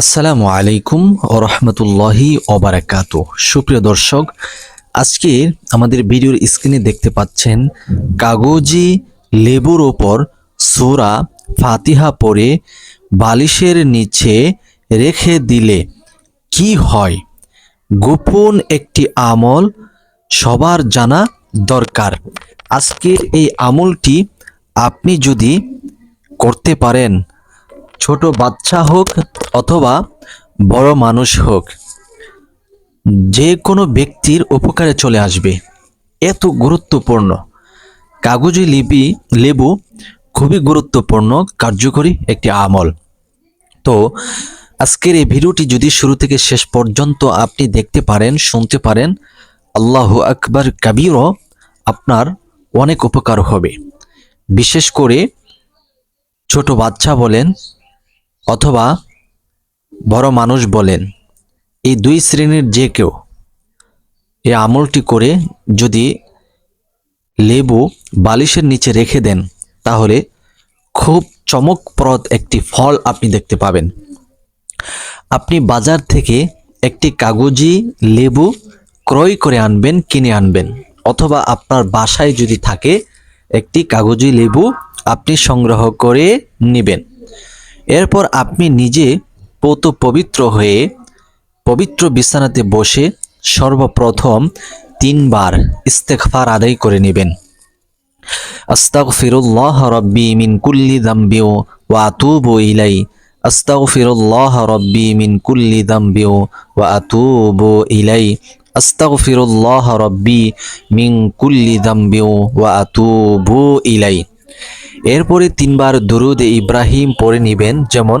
আসসালামু আলাইকুম ও রহমতুল্লাহি ওবারাকাত সুপ্রিয় দর্শক, আজকে আমাদের ভিডিওর স্ক্রিনে দেখতে পাচ্ছেন কাগজি লেবুর ওপর সোরা ফাতিহা পরে বালিশের নিচে রেখে দিলে কি হয়? গোপন একটি আমল সবার জানা দরকার। আজকের এই আমলটি আপনি যদি করতে পারেন, ছোট বাচ্চা হোক অথবা বড় মানুষ হোক, যে কোনো ব্যক্তির উপকারে চলে আসবে। এত গুরুত্বপূর্ণ। কাগজে লিপি, লেবু খুবই গুরুত্বপূর্ণ, কার্যকরী একটি আমল। তো আজকের এই ভিডিওটি যদি শুরু থেকে শেষ পর্যন্ত আপনি দেখতে পারেন, শুনতে পারেন, আল্লাহ আকবার কাবিরও আপনার অনেক উপকার হবে। বিশেষ করে ছোট বাচ্চা বলেন অথবা বড় মানুষ বলেন, এই দুই শ্রেণির যে কেউ, এ আমলটি করে যদি লেবু বালিশের নিচে রেখে দেন, তাহলে খুব চমকপ্রদ একটি ফল আপনি দেখতে পাবেন। আপনি বাজার থেকে একটি কাগজি লেবু ক্রয় করে আনবেন, কিনে আনবেন, অথবা আপনার বাসায় যদি থাকে একটি কাগজি লেবু আপনি সংগ্রহ করে নেবেন। এরপর আপনি নিজে পৌত পবিত্র হয়ে পবিত্র বিছানাতে বসে সর্বপ্রথম তিনবার ইস্তেকফার আদায় করে নেবেন। আস্তাগফিরুল্লাহ রব্বি মিন কুল্লি দাম্বি ওয়া আতুবু ইলাই। আস্তাগফিরুল্লাহ রব্বি মিন কুল্লি দাম্বি ওয়া আতুবু ইলাই। আস্তাগফিরুল্লাহ রব্বি মিন কুল্লি দাম্বি ওয়া আতুবু ইলাই। এরপরে তিনবার দুরুদ ইব্রাহিম পড়ে নিবেন, যেমন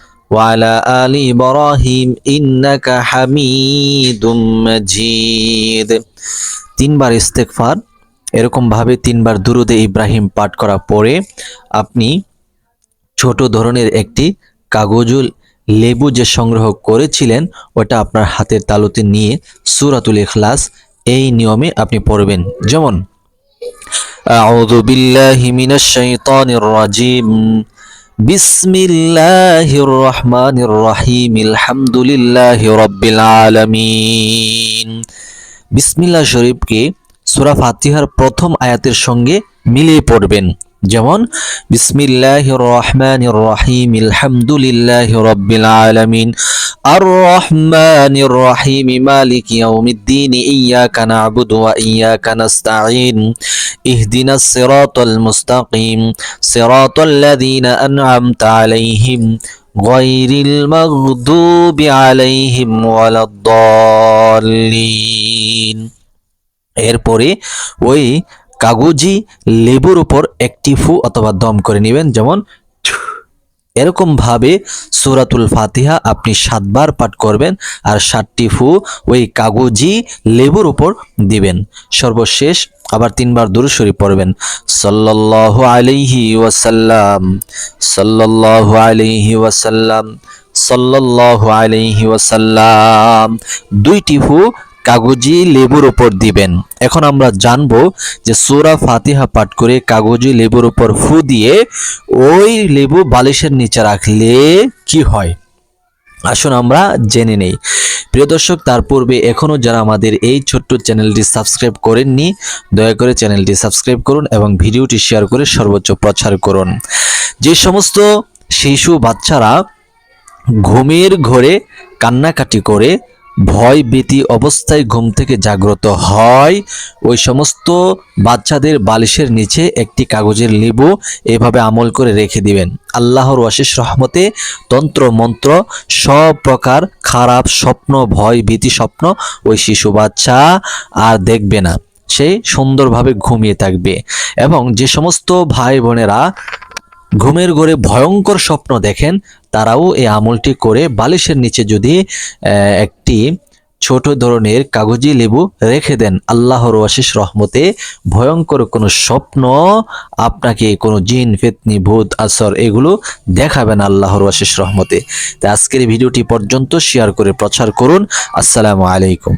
وعلى آل إبراهيم إنك حميد مجيد তিনবার ইস্তেকফার এরকম ভাবে তিনবার দুরুদে ইব্রাহিম পাঠ করা পরে আপনি ছোট ধরনের একটি কাগজুল লেবু যে সংগ্রহ করেছিলেন ওটা আপনার হাতের তালুতে নিয়ে সুরাতুল ইখলাস এই নিয়মে আপনি পড়বেন যেমন أعوذ بالله من الشيطان الرجيم বিসমিল্লাহির রহমানির রহিম আলহামদুলিল্লাহি রব্বিল আলামিন। বিসমিল্লাহ শরীফকে সূরা ফাতিহার প্রথম আয়াতের সঙ্গে মিলিয়ে পড়বেন। যেমন বিসমিল্লাহ রহমান রহিম আলহামদুলিল্লাহ রব্বিল আলামিন আর রহমান রহিম মালিক ইয়াউমিদ্দিন ইয়াকা না'বুদু ওয়া ইয়াকা নাস্তাঈন اهدنا الصراط المستقيم صراط الذين أنعمت عليهم غير المغضوب عليهم ولا الضالين এরপরে ওই কাগজি লেবুর উপর একটি ফু অথবা দম করে নেবেন, যেমন এরকম ভাবে সুরাতুল ফাতিহা আপনি সাতবার পাঠ করবেন আর সাতটি ফু ওই কাগজি লেবুর উপর দিবেন। সর্বশেষ আবার তিনবার দুরুশরী পড়বেন। সাল্লাল্লাহু আলাইহি ওয়াসাল্লাম, সাল্লাল্লাহু আলাইহি ওয়াসাল্লাম, সাল্লাল্লাহু আলাইহি ওয়াসাল্লাম। দুইটি ফু কাগজি লেবুর উপর দিবেন। এখন আমরা জানব যে সোরা ফাতিহা পাঠ করে কাগজি লেবুর উপর ফু দিয়ে ওই লেবু বালিশের নিচে রাখলে কি হয়? আসুন আমরা জেনে নেই। প্রিয় দর্শক, তার পূর্বে এখনও যারা আমাদের এই ছোট্ট চ্যানেলটি সাবস্ক্রাইব করেননি, দয়া করে চ্যানেলটি সাবস্ক্রাইব করুন এবং ভিডিওটি শেয়ার করে সর্বোচ্চ প্রচার করুন। যে সমস্ত শিশু বাচ্চারা ঘুমের ঘরে কান্নাকাটি করে ভয় ভীতি অবস্থায় ঘুম থেকে জাগ্রত হয়। ওই সমস্ত বাচ্চাদের বালিশের নিচে একটি কাগজের লেবু এভাবে আমল করে রেখে দিবেন। আল্লাহর অশেষ রহমতে তন্ত্র মন্ত্র সব প্রকার খারাপ স্বপ্ন, ভয় ভীতি স্বপ্ন ওই শিশু বাচ্চা আর দেখবে না। সে সুন্দরভাবে ঘুমিয়ে থাকবে। এবং যে সমস্ত ভাই বোনেরা ঘুমের ঘরে ভয়ঙ্কর স্বপ্ন দেখেন, তারাও এই আমলটি করে বালিশের নিচে যদি একটি ছোট ধরনের কাগজি লেবু রেখে দেন, আল্লাহর অশেষ রহমতে ভয়ঙ্কর কোনো স্বপ্ন আপনাকে কোনো জিন, ফেতনি, ভূত, আসর এগুলো দেখাবেন আল্লাহর অশেষ রহমতে। তাই আজকের ভিডিওটি পর্যন্ত শেয়ার করে প্রচার করুন। আসসালামু আলাইকুম।